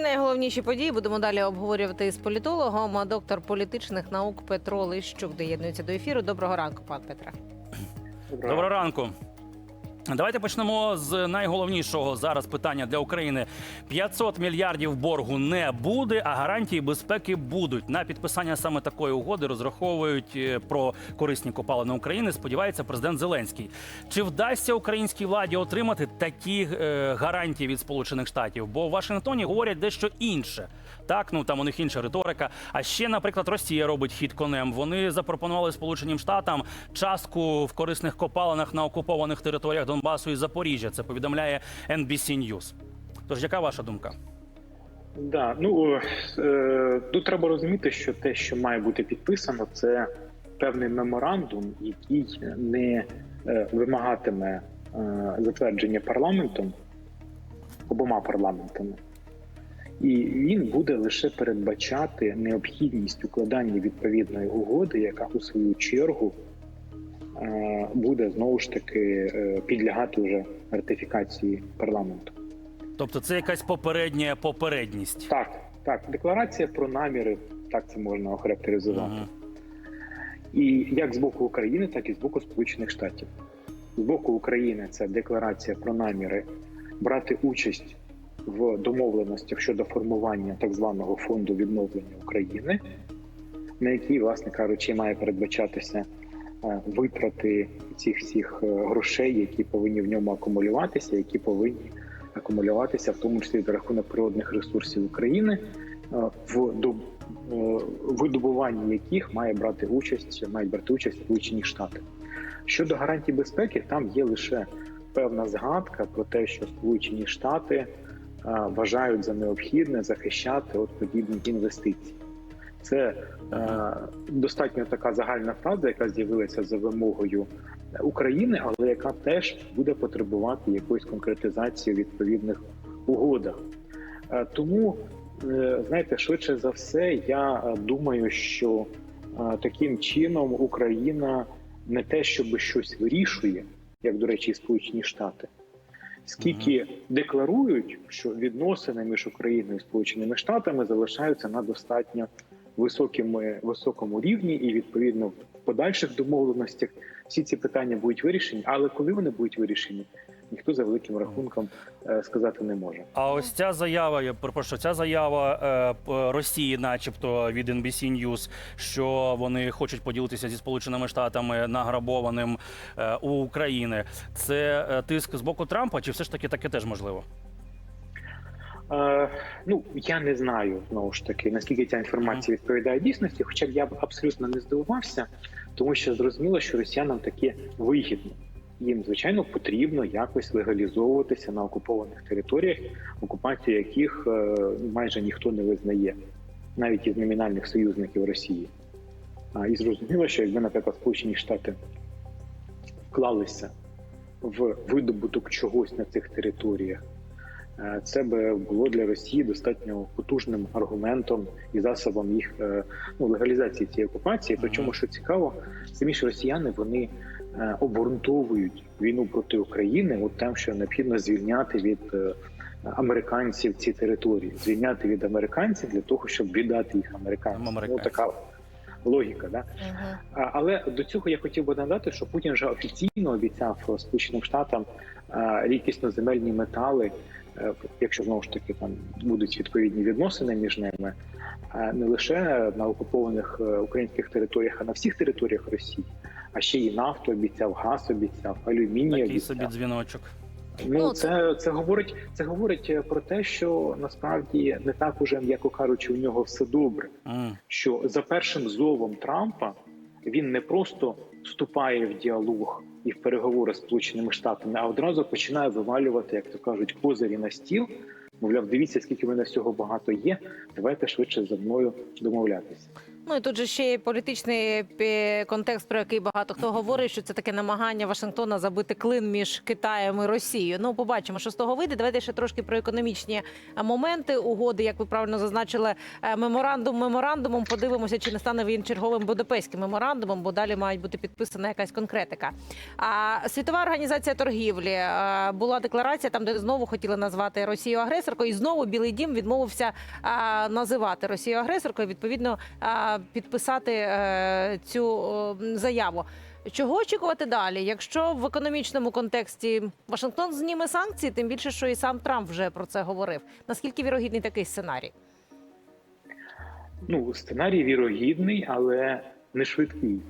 найголовніші події будемо далі обговорювати з політологом. А Доктор політичних наук Петро Лищук доєднується до ефіру. Доброго ранку, пан Петре. Доброго ранку. Давайте почнемо з найголовнішого зараз питання для України. 500 мільярдів боргу не буде, а гарантії безпеки будуть. На підписання саме такої угоди розраховують е, про корисні копалини України. Сподівається, президент Зеленський. Чи вдасться українській владі отримати такі е, гарантії від Сполучених Штатів? Бо в Вашингтоні говорять дещо інше. Так, ну там у них інша риторика. А ще, наприклад, Росія робить хід конем. Вони запропонували Сполученим Штатам частку в корисних копалинах на окупованих територіях Донбасу і Запоріжжя. Це повідомляє NBC News. Тож, яка ваша думка? Да, ну е, тут треба розуміти, що те, що має бути підписано, це певний меморандум, який не е, вимагатиме е, затвердження парламентом обома парламентами, і він буде лише передбачати необхідність укладання відповідної угоди, яка у свою чергу е, буде знову ж таки е, підлягати вже ратифікації парламенту. Тобто, це якась попередня попередність. Так, так, декларація про наміри, так це можна охарактеризувати. Мгм. І як з боку України, так і з боку Сполучених Штатів. З боку України це декларація про наміри брати участь в домовленостях щодо формування так званого фонду відновлення України, на який, власне кажучи, має передбачатися е, витрати цих всіх е, грошей, які повинні в ньому акумулюватися, які повинні акумулюватися, в тому числі за рахунок природних ресурсів України, е, в доб- е, видобуванні яких має брати участь, мають брати участь Сполучені Штати. Щодо гарантій безпеки, там є лише певна згадка про те, що Сполучені Штати е, вважають за необхідне захищати от подібні інвестиції. Це е, достатньо така загальна фраза, яка з'явилася за вимогою України, але яка теж буде потребувати якоїсь конкретизації в відповідних угодах. Е, Тому, е, знаєте, швидше за все, я е, думаю, що е, таким чином Україна не те, щоб щось вирішує, як до речі, і Сполучені Штати, скільки декларують, що відносини між Україною і Сполученими Штатами залишаються на достатньо високими високому рівні, і відповідно в подальших домовленостях всі ці питання будуть вирішені. Але коли вони будуть вирішені, ніхто за великим рахунком е, сказати не може. А ось ця заява, я перепрошую, ця заява е, Росії, начебто від NBC News, що вони хочуть поділитися зі Сполученими Штатами награбованим е, у України. Це тиск з боку Трампа, чи все ж таки таке теж можливо? Е, ну я не знаю знову ж таки наскільки ця інформація відповідає дійсності, хоча б я б абсолютно не здивувався, тому що зрозуміло, що росіянам таке вигідно. Їм звичайно потрібно якось легалізовуватися на окупованих територіях, окупацію яких е, майже ніхто не визнає, навіть із номінальних союзників Росії. А і зрозуміло, що якби, наприклад, Сполучені Штати вклалися в видобуток чогось на цих територіях. Е, Це би було для Росії достатньо потужним аргументом і засобом їх е, ну, легалізації цієї окупації. Причому, що цікаво, самі ж росіяни вони е, обґрунтовують війну проти України, от тим, що необхідно звільняти від американців ці території, звільняти від американців для того, щоб віддати їх американцям. Ну, така логіка, да. Угу. А, Але до цього я хотів би надати, що Путін вже офіційно обіцяв Сполученим Штатам а, рідкісно земельні метали, е, якщо знову ж таки там будуть відповідні відносини між ними, а не лише на окупованих е, українських територіях, а на всіх територіях Росії. А ще і нафту обіцяв, газ обіцяв, алюміній Такий обіцяв. собі дзвіночок. Ну, Ну, це, це говорить, це говорить е, про те, що насправді не так уже, м'яко кажучи, у нього все добре М. що за першим зовом Трампа він не просто вступає в діалог і в переговори з Сполученими Штатами, а одразу починає вивалювати, як то кажуть, козирі на стіл. Мовляв, дивіться, скільки в мене всього багато є. Давайте швидше за мною домовлятися. Ну і тут же ще є політичний контекст, про який багато хто говорить, що це таке намагання Вашингтона забити клин між Китаєм і Росією. Ну, побачимо, що з того вийде. Давайте ще трошки про економічні е, моменти угоди, як ви правильно зазначили, е, меморандум меморандумом. Подивимося, чи не стане він черговим будапештським меморандумом, бо далі мають бути підписана якась конкретика. А світова організація торгівлі е, була декларація, там де знову хотіли назвати Росію агресоркою, і знову Білий Дім відмовився називати Росію агресоркою. Відповідно, підписати е, цю заяву. Чого очікувати далі? Якщо в економічному контексті Вашингтон зніме санкції, тим більше, що і сам Трамп вже про це говорив. Наскільки вірогідний такий сценарій? Ну, сценарій вірогідний, але не швидкий.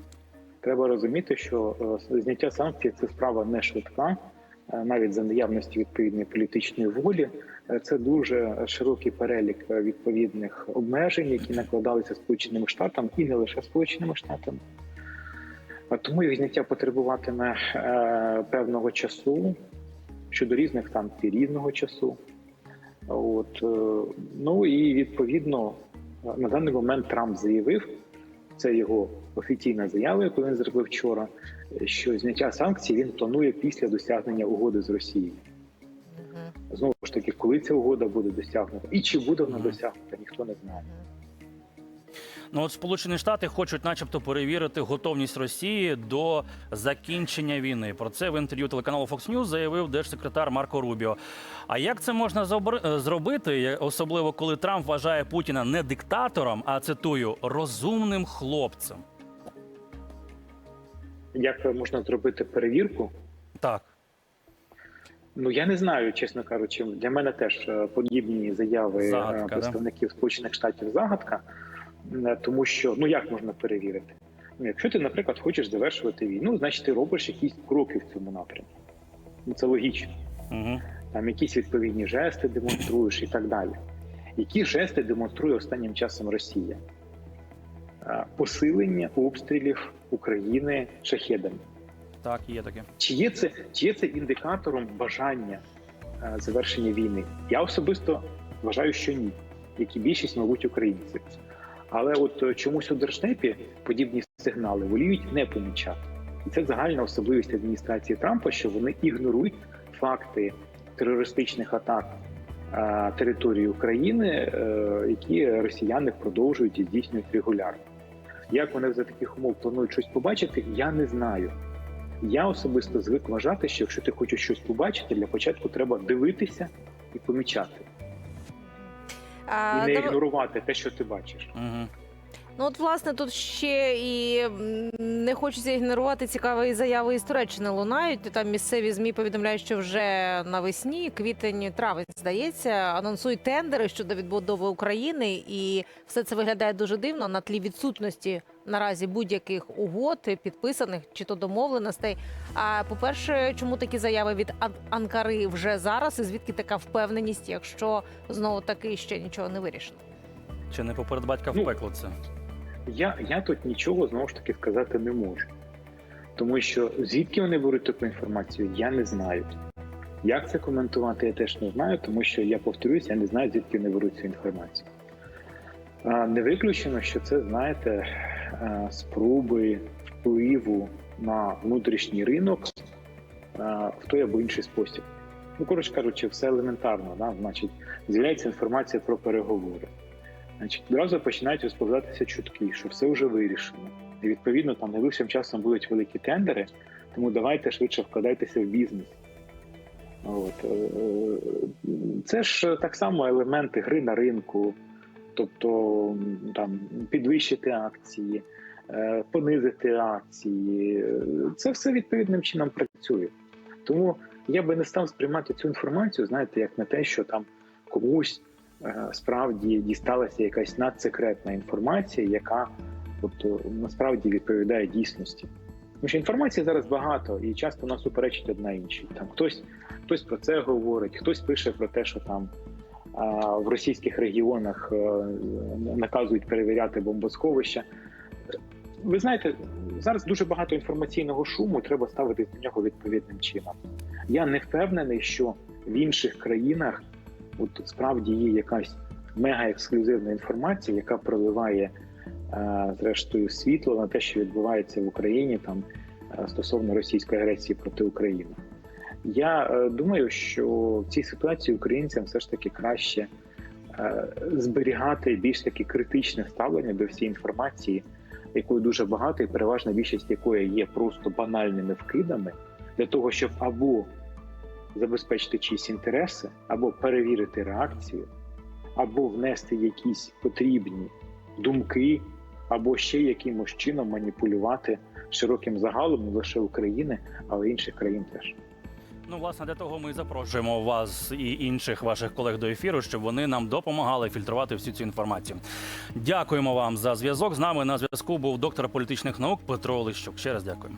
Треба розуміти, що е, зняття санкцій це справа не швидка, е, навіть за наявності відповідної політичної волі. Це дуже широкий перелік відповідних обмежень, які накладалися Сполученими Штатами і не лише Сполученими Штатами. Тому їх зняття потребуватиме е, певного часу щодо різних санкцій різного часу. От е, ну і відповідно на даний момент Трамп заявив, це його офіційна заява, яку він зробив вчора, що зняття санкцій він планує після досягнення угоди з Росією. Знову ж таки, коли ця угода буде досягнута, і чи буде вона досягнута, ніхто не знає. Ну от Сполучені Штати хочуть, начебто, перевірити готовність Росії до закінчення війни. Про це в інтерв'ю телеканалу Fox News заявив держсекретар Марко Рубіо. А як це можна е, зробити, особливо коли Трамп вважає Путіна не диктатором, а цитую розумним хлопцем? Як можна зробити перевірку? Так. Ну я не знаю, чесно кажучи. Для мене теж е, подібні заяви е, Загадка, да? представників Сполучених Штатів загадка, Е, тому що ну як можна перевірити? Ну, якщо ти, наприклад, хочеш завершувати війну, значить ти робиш якісь кроки в цьому напрямку. Ну це логічно. Угу. Там якісь відповідні жести демонструєш і так далі. Які жести демонструє останнім часом Росія? Посилення обстрілів України шахедами. Так, є таке. Чи є це, чи є це індикатором бажання е, завершення війни? Я особисто вважаю, що ні, як і більшість, мабуть, українців. Але от е, чомусь у держдепі подібні сигнали воліють не помічати. І це загальна особливість адміністрації Трампа, що вони ігнорують факти терористичних атак е, території України, е, які росіяни продовжують і здійснюють регулярно. Як вони за таких умов планують щось побачити, я не знаю. Я особисто звик вважати, що якщо ти хочеш щось побачити, для початку треба дивитися і помічати, А, і не дав- ігнорувати те, що ти бачиш. Угу. Ну от власне тут ще і не хочеться ігнорувати цікаві заяви із Туреччини лунають. Там місцеві змі повідомляють, що вже навесні, квітень, травень, здається, анонсують тендери щодо відбудови України, і все це виглядає дуже дивно на тлі відсутності наразі будь-яких угод підписаних чи то домовленостей. А по-перше, чому такі заяви від Ан- Анкари вже зараз? І звідки така впевненість, якщо знову таки ще нічого не вирішено? Чи не поперед батька в Ну, пекло це? Я, я тут нічого знову ж таки сказати не можу, тому що звідки вони беруть таку інформацію, я не знаю. Як це коментувати, я теж не знаю, тому що я повторюсь, я не знаю, звідки вони беруть цю інформацію. Не виключено, що це, знаєте, е, спроби впливу на внутрішній ринок е, в той або інший спосіб. Ну, коротше кажучи, все елементарно, да? значить, з'являється інформація про переговори. Значить, одразу починають розповідатися чутки, що все вже вирішено. І відповідно там найближчим часом будуть великі тендери, тому давайте швидше вкладайтеся в бізнес. От. е, Це ж так само елементи гри на ринку, тобто там підвищити акції, е, понизити акції. Це все відповідним чином працює. Тому я би не став сприймати цю інформацію, знаєте, як на те, що там комусь справді дісталася якась надсекретна інформація, яка тобто, насправді відповідає дійсності. Тому що інформації зараз багато і часто вона суперечить одна іншій. Там хтось, хтось про це говорить, хтось пише про те, що там а, в російських регіонах е, наказують перевіряти бомбосховища. Ви знаєте, зараз дуже багато інформаційного шуму, треба ставитись до нього відповідним чином. Я не впевнений, що в інших країнах от справді є якась мега ексклюзивна інформація, яка проливає е, зрештою світло на те, що відбувається в Україні там е, стосовно російської агресії проти України. Я е, думаю, що в цій ситуації українцям все ж таки краще зберігати більш таки критичне ставлення до всієї інформації, якої дуже багато, і переважна більшість якої є просто банальними вкидами, для того, щоб або забезпечити чиїсь інтереси, або перевірити реакцію, або внести якісь потрібні думки, або ще якимось чином маніпулювати широким загалом не лише України, але й інших країн теж. Ну, власне, для того ми і запрошуємо вас і інших ваших колег до ефіру, щоб вони нам допомагали фільтрувати всю цю інформацію. Дякуємо вам за зв'язок. З нами на зв'язку був доктор політичних наук Петро Лищук. Ще раз дякую.